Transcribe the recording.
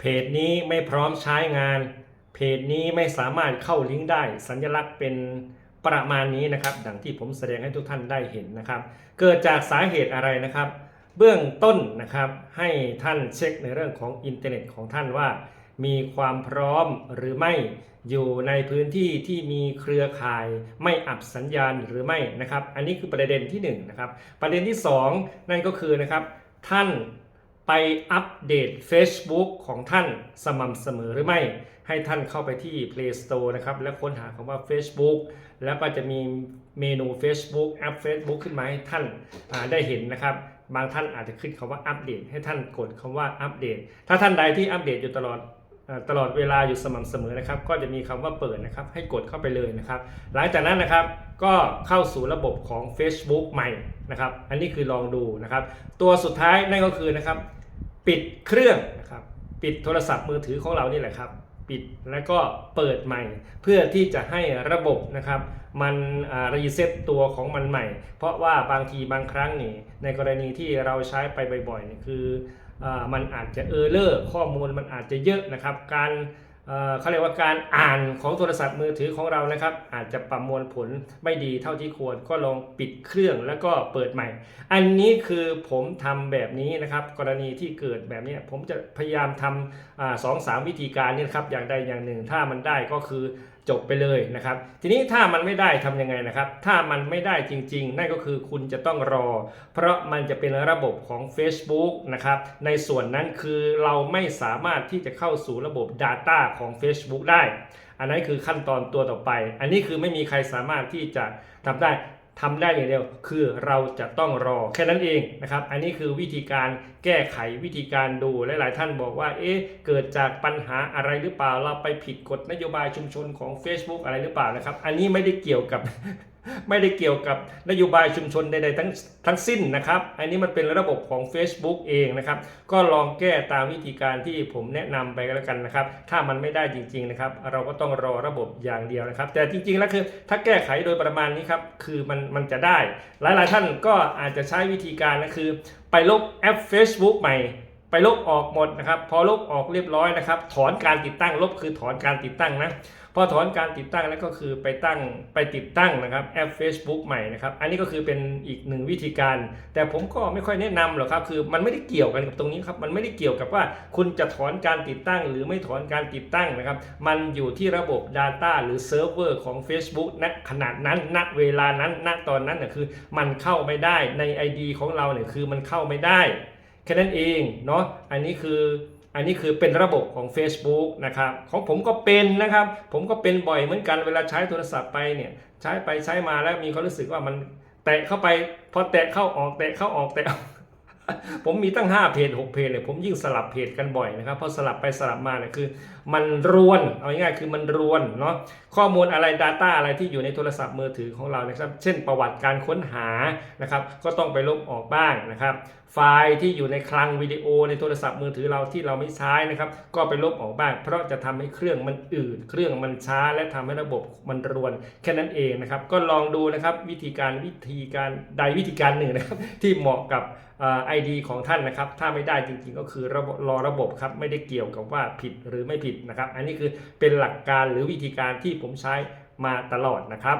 เพจนี้ไม่พร้อมใช้งาน เพจนี้ไม่สามารถเข้าลิงก์ได้ สัญลักษณ์เป็นประมาณนี้นะครับ ดังที่ผมแสดงให้ทุกท่านได้เห็นนะครับ เกิดจากสาเหตุอะไรนะครับ เบื้องต้นนะครับให้ท่านเช็คในเรื่องของอินเทอร์เน็ตของท่านว่า มีความพร้อมหรือไม่อยู่ในพื้นที่ที่มีเครือข่ายไม่อับสัญญาณหรือไม่นะครับ อันนี้คือประเด็นที่1นงนะครับประเด็นที่ 2 นั่นก็คือนะครับท่าน ไปอัปเดต Facebook ของท่านสม่ำเสมอหรือไม่ ให้ท่านเข้าไปที่ Play Store นะครับ แล้วค้นหาคำว่า Facebook แล้วก็จะมีเมนู Facebook แอป Facebook ขึ้นมาให้ท่านได้เห็นนะครับ บางท่านอาจจะขึ้นคำว่าอัปเดต ให้ท่านกดคำว่าอัปเดต ถ้าท่านใดที่อัปเดตอยู่ตลอดตลอดเวลาอยู่สม่ำเสมอนะครับ ก็จะมีคำว่าเปิดนะครับ ให้กดเข้าไปเลยนะครับ หลังจากนั้นนะครับก็เข้าสู่ระบบของ Facebook ใหม่นะครับ อันนี้คือลองดูนะครับ ตัวสุดท้ายนั่นก็คือนะครับ ปิดเครื่องนะครับปิดโทรศัพท์มือถือของเรานี่แหละครับ ปิดแล้วก็เปิดใหม่ เพื่อที่จะให้ระบบนะครับมันรีเซ็ตตัวของมันใหม่ เพราะว่าบางทีบางครั้งนี่ในกรณีที่เราใช้ไปบ่อยๆนี่คืออมันอาจจะเออร์เลอร์ข้อมูลมันอาจจะเยอะนะครับการ เขาเรียกว่าการอ่านของโทรศัพท์มือถือของเรานะครับ อาจจะประมวลผลไม่ดีเท่าที่ควรก็ลองปิดเครื่องแล้วก็เปิดใหม่ อันนี้คือผมทำแบบนี้นะครับ กรณีที่เกิดแบบนี้ผมจะพยายามทำสองสามวิธีการนี่นะครับอย่างใดอย่างหนึ่ง ถ้ามันได้ก็คือ จบไปเลยนะครับ ทีนี้ถ้ามันไม่ได้ทำยังไงนะครับ ถ้ามันไม่ได้จริง ๆ นั่นก็คือคุณจะต้องรอ เพราะมันจะเป็นระบบของ Facebook นะครับ ในส่วนนั้นคือเราไม่สามารถที่จะเข้าสู่ระบบ Data ของ Facebook ได้ อันนั้นคือขั้นตอนตัวต่อไป อันนี้คือไม่มีใครสามารถที่จะทำได้ ทำได้อย่างเดียวคือเราจะต้องรอแค่นั้นเองนะครับอันนี้คือวิธีการแก้ไขวิธีการดูหลาย ๆ ท่านบอกว่าเอ๊ะเกิดจากปัญหาอะไรหรือเปล่าเราไปผิดกฎนโยบายชุมชนของ Facebook อะไรหรือเปล่านะครับ อันนี้ไม่ได้เกี่ยวกับ ไม่ได้เกี่ยวกับนโยบายชุมชนใดๆทั้งทั้งสิ้นนะครับ อันนี้มันเป็นระบบของ Facebook เองนะครับ ก็ลองแก้ตามวิธีการที่ผมแนะนำไปก็แล้วกันนะครับ ถ้ามันไม่ได้จริงๆนะครับ เราก็ต้องรอระบบอย่างเดียวนะครับ แต่จริงๆแล้วคือถ้าแก้ไขโดยประมาณนี้ครับคือมันมันจะได้ หลายๆท่านก็อาจจะใช้วิธีการนะคือ ไปลบแอป Facebook ใหม่ ไปลบออกหมดนะครับ พอลบออกเรียบร้อยนะครับ ถอนการติดตั้งลบคือถอนการติดตั้งนะพอถอนการติดตั้งแล้วก็คือไปตั้งไปติดตั้งนะครับแอป Facebook ใหม่นะครับ อันนี้ก็คือเป็นอีกหนึ่งวิธีการ แต่ผมก็ไม่ค่อยแนะนำหรอกครับ คือมันไม่ได้เกี่ยวกันกับตรงนี้ครับ มันไม่ได้เกี่ยวกับว่าคุณจะถอนการติดตั้ง หรือไม่ถอนการติดตั้งนะครับ มันอยู่ที่ระบบ Data หรือเซิร์ฟเวอร์ของ Facebook ณขนาดนั้น ณ เวลานั้น ณ ตอนนั้นน่ะคือมันเข้าไม่ได้ใน ID ของเราเนี่ยคือมันเข้าไม่ได้ ค่นั้นเองเนาะอันนี้คืออันนี้คือเป็นระบบของ Facebook นะครับของผมก็เป็นนะครับ ผมก็เป็นบ่อยเหมือนกันเวลาใช้โทรศัพท์ไปเนี่ยใช้ไปใช้มาแล้วมีความรู้สึกว่ามันแตะเข้าไปพอแตะเข้าออกแตะเข้าออกแตะผมมีตั้ง 5 เพจ6เพจเนี่ยผมยิ่งสลับเพจกันบ่อยนะครับเพราะสลับไปสลับมาเนี่ยคือ มันรวนเอาง่ายๆคือมันรวนเนาะข้อมูลอะไร Data อะไรที่อยู่ในโทรศัพท์มือถือของเรานะครับ เช่นประวัติการค้นหานะครับ ก็ต้องไปลบออกบ้างนะครับ ไฟล์ที่อยู่ในคลังวิดีโอในโทรศัพท์มือถือเราที่เราไม่ใช้นะครับ ก็ไปลบออกบ้าง เพราะจะทำให้เครื่องมันอืดเครื่องมันช้า และทำให้ระบบมันรวนแค่นั้นเองนะครับ ก็ลองดูนะครับวิธีการวิธีการใดวิธีการหนึ่งนะครับ ที่เหมาะกับไอดีของท่านนะครับ ถ้าไม่ได้จริงๆก็คือระบบรอระบบครับไม่ได้เกี่ยวกับว่าผิดหรือไม่ผิดนะครับ อันนี้คือเป็นหลักการหรือวิธีการที่ผมใช้มาตลอดนะครับ